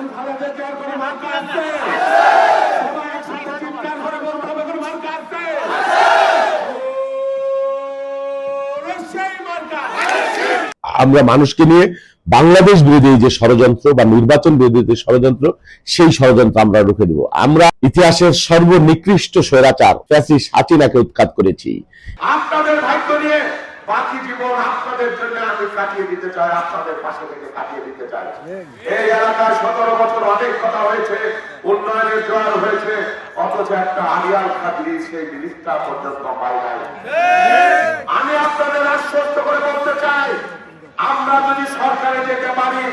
এখন খালেদা জিয়ার মার্কা আছে। সবাই একসাথে চিৎকার করে বলতে হবে কোনো মার্কা আছে? আমরা মানুষকে নিয়ে বাংলাদেশ বিরোধী যে ষড়যন্ত্র বা নির্বাচন বিরোধী যে ষড়যন্ত্র সেই ষড়যন্ত্র আমরা রুখে দেব। আমরা ইতিহাসের সর্বনিকৃষ্ট স্বৈরাচার ফ্যাসিস হাসিনাকে উৎখাত করেছি। আপনাদের ভাগ্য নিয়ে বাকি জীবন আপনাদের জন্য আমি কাটিয়ে দিতে চাই আপনাদের পাশে থেকে কাটিয়ে দিতে চাই এই এলাকায় সতেরো বছর অনেক কথা হয়েছে, উন্নয়নের জোয়ার হয়েছে, অথচ একটা আলিয়াল খা ব্রিজ সেই পর্যন্ত পাই আমি আপনাদের আশ্বস্ত করে বলতে চাই, আমরা যদি সরকারে যেতে পারি,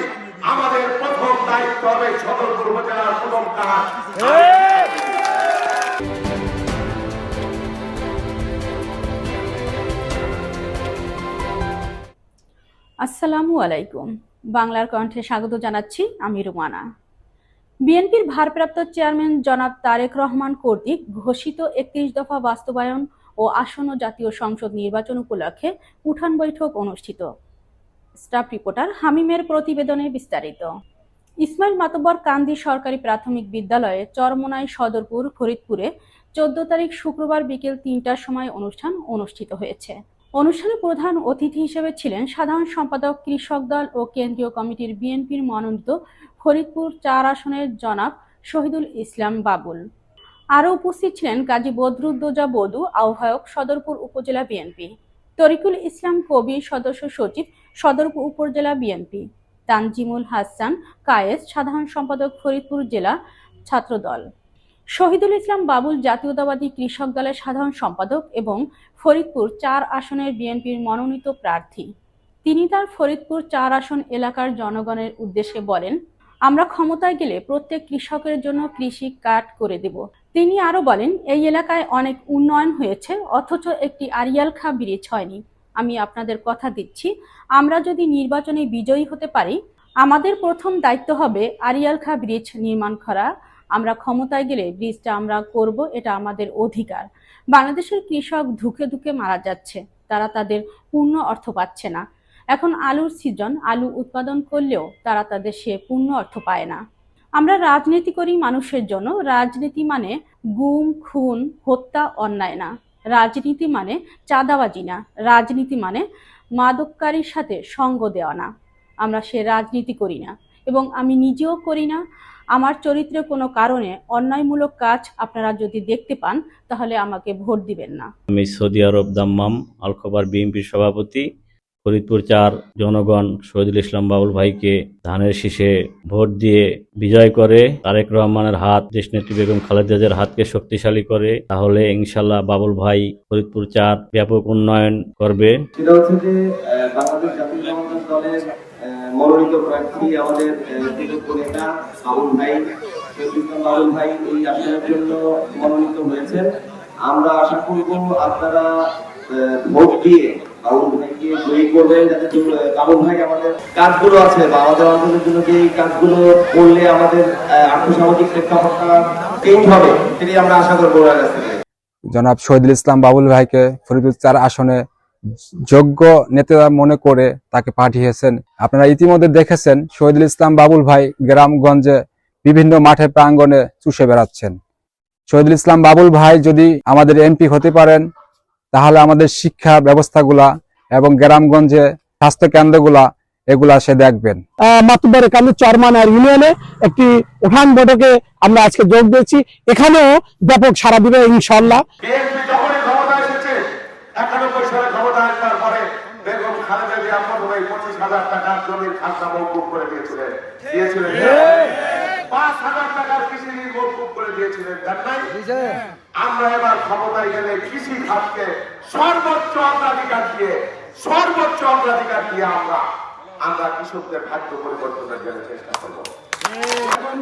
আমাদের প্রথম দায়িত্ব হবে সদরপুর উপজেলার প্রথম কাজ। আসসালামু আলাইকুম। বাংলার কণ্ঠে স্বাগত জানাচ্ছি আমি রুমানা। বিএনপির ভারপ্রাপ্ত চেয়ারম্যান জনাব তারেক রহমান কর্তৃক ঘোষিত একত্রিশ দফা বাস্তবায়ন ও আসন্ন জাতীয় সংসদ নির্বাচন উপলক্ষে উঠান বৈঠক অনুষ্ঠিত। স্টাফ রিপোর্টার হামিমের প্রতিবেদনে বিস্তারিত। ইসমাইল মাতব্বর কান্দি সরকারি প্রাথমিক বিদ্যালয়ে চরমোনাই সদরপুর ফরিদপুরে চোদ্দ তারিখ শুক্রবার বিকেল তিনটার সময় অনুষ্ঠান অনুষ্ঠিত হয়েছে। অনুষ্ঠানে প্রধান অতিথি হিসেবে ছিলেন সাধারণ সম্পাদক, কৃষক দল ও কেন্দ্রীয় কমিটির বিএনপির মনোনীত ফরিদপুর চার আসনের জনাব শহীদুল ইসলাম বাবুল। আরও উপস্থিত ছিলেন কাজী বদরুদ্দোজা বদু আহ্বায়ক সদরপুর উপজেলা বিএনপি। তরিকুল ইসলাম কবির সদস্য সচিব সদরপুর উপজেলা বিএনপি। তানজিমুল হাসান কায়েস, সাধারণ সম্পাদক ফরিদপুর জেলা ছাত্রদল। শহীদুল ইসলাম বাবুল জাতীয়তাবাদী কৃষক দলের সাধারণ সম্পাদক এবং ফরিদপুর চার আসনের বিএনপির মনোনীত প্রার্থী। তিনি তার ফরিদপুর চার আসন এলাকার জনগণের উদ্দেশ্যে বলেন, আমরা ক্ষমতায় গেলে প্রত্যেক কৃষকের জন্য কৃষি কাট করে দেব। তিনি আরও বলেন, এই এলাকায় অনেক উন্নয়ন হয়েছে, অথচ একটি আরিয়াল খা ব্রিজ হয়নি। আমি আপনাদের কথা দিচ্ছি, আমরা যদি নির্বাচনে বিজয়ী হতে পারি, আমাদের প্রথম দায়িত্ব হবে আরিয়াল খা ব্রিজ নির্মাণ করা। আমরা ক্ষমতায় গেলে ব্রিজটা আমরা করব, এটা আমাদের অধিকার। বাংলাদেশের কৃষক ধুকে ধুকে মারা যাচ্ছে, তারা তাদের পূর্ণ অর্থ পাচ্ছে না। এখন আলুর সিজন আলু উৎপাদন করলেও তারা তাদের সে পূর্ণ অর্থ পায় না। আমরা রাজনীতি করি মানুষের জন্য, রাজনীতি মানে গুম, খুন, হত্যা, অন্যায় না। রাজনীতি মানে চাঁদাবাজি না। রাজনীতি মানে মাদককারীর সাথে সঙ্গ দেওয়া না। আমরা সে রাজনীতি করি না এবং আমি নিজেও করি না আমার চরিত্রে কোনো কারণে অন্যায়মূলক কাজ আপনারা যদি দেখতে পান তাহলে আমাকে ভোট দিবেন না। আমি সৌদি আরব দাম্মাম আলখবর বিএনপির সভাপতি ফরিদপুর চার জনগণ শহীদুল ইসলাম বাবুল ভাইকে ধানের শীষে ভোট দিয়ে বিজয় করে তারেক রহমানের হাত দেশনেত্রী বেগম খালেদাজের হাতকে শক্তিশালী করে তাহলে ইনশাল্লাহ বাবুল ভাই ফরিদপুর চার ব্যাপক উন্নয়ন করবে। সেটা হচ্ছে যে বাংলাদেশ জাতীয় দলের মনোনীত প্রার্থী আমাদের নেতা বাবুল ভাই বাবুল ভাই, এই আসনের জন্য মনোনীত হয়েছেন। আমরা আশা করব আপনারা ভোট দিয়ে বাবুল ভাইকে আমাদের কাজগুলো আছে বা জন্য কাজগুলো করলে আমাদের আমরা আশা করব জনাব শহীদুল ইসলাম বাবুল ভাইকে ফরিদপুর চার আসনে যোগ্য নেতারা মনে করে তাকে পাঠিয়েছেন। আপনারা ইতিমধ্যে দেখেছেন, শহীদুল ইসলাম বাবুল ভাই গ্রামগঞ্জে বিভিন্ন মাঠে প্রাঙ্গণে চুষে বেড়াচ্ছেন। শহীদুল ইসলাম বাবুল ভাই যদি আমাদের এমপি হতে পারেন, তাহলে আমাদের শিক্ষা ব্যবস্থাগুলা এবং গ্রামগঞ্জে স্বাস্থ্য কেন্দ্রগুলা এগুলা সে দেখবেন। মাতুব্বরে কালু চরমান আর ইউনিয়নে একটি উঠান বৈঠকে আমরা আজকে যোগ দিয়েছি। এখানেও ব্যাপক সারা দিবে ইনশাল্লাহ হাজার টাকার জমির খাজনা মৌকুব করে দিয়েছিলেন। দিয়েছিলেন পাঁচ হাজার টাকার কৃষি ঋণ মৌকুব করে দিয়েছিলেন দেন নাই? আমরা এবার ক্ষমতায় গেলে কৃষি খাতকে সর্বোচ্চ অগ্রাধিকার দিয়ে সর্বোচ্চ অগ্রাধিকার দিয়ে আমরা আমরা কৃষকদের ভাগ্য পরিবর্তনের জন্য চেষ্টা করব। এখন